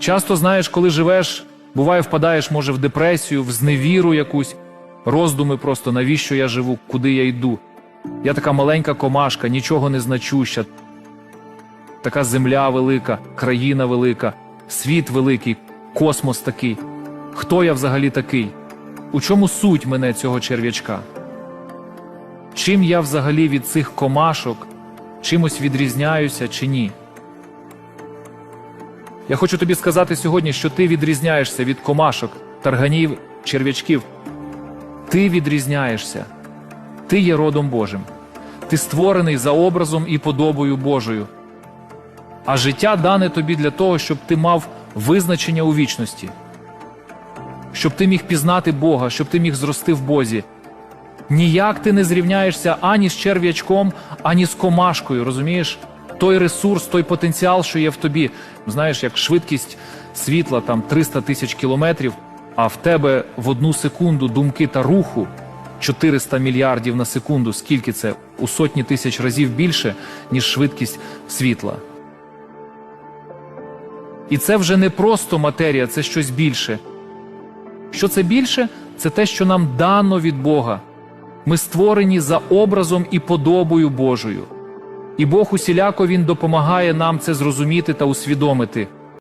Часто знаєш, коли живеш, буває, впадаєш, може, в депресію, в зневіру якусь, роздуми просто, навіщо я живу, куди я йду. Я така маленька комашка, нічого не значуща. Така земля велика, країна велика, світ великий, космос такий. Хто я взагалі такий? У чому суть мене цього черв'ячка? Чим я взагалі від цих комашок чимось відрізняюся чи ні? Я хочу тобі сказати сьогодні, що ти відрізняєшся від комашок, тарганів, черв'ячків. Ти відрізняєшся. Ти є родом Божим. Ти створений за образом і подобою Божою. А життя дане тобі для того, щоб ти мав визначення у вічності, щоб ти міг пізнати Бога, щоб ти міг зрости в Бозі. Ніяк ти не зрівняєшся ані з черв'ячком, ані з комашкою, розумієш? Той ресурс, той потенціал, що є в тобі. Знаєш, як швидкість світла там 300 тисяч кілометрів, а в тебе в одну секунду думки та руху 400 мільярдів на секунду. Скільки це? У сотні тисяч разів більше, ніж швидкість світла. І це вже не просто матерія, це щось більше. Що це більше? Це те, що нам дано від Бога. Ми створені за образом і подобою Божою. І Бог усіляко Він допомагає нам це зрозуміти та усвідомити.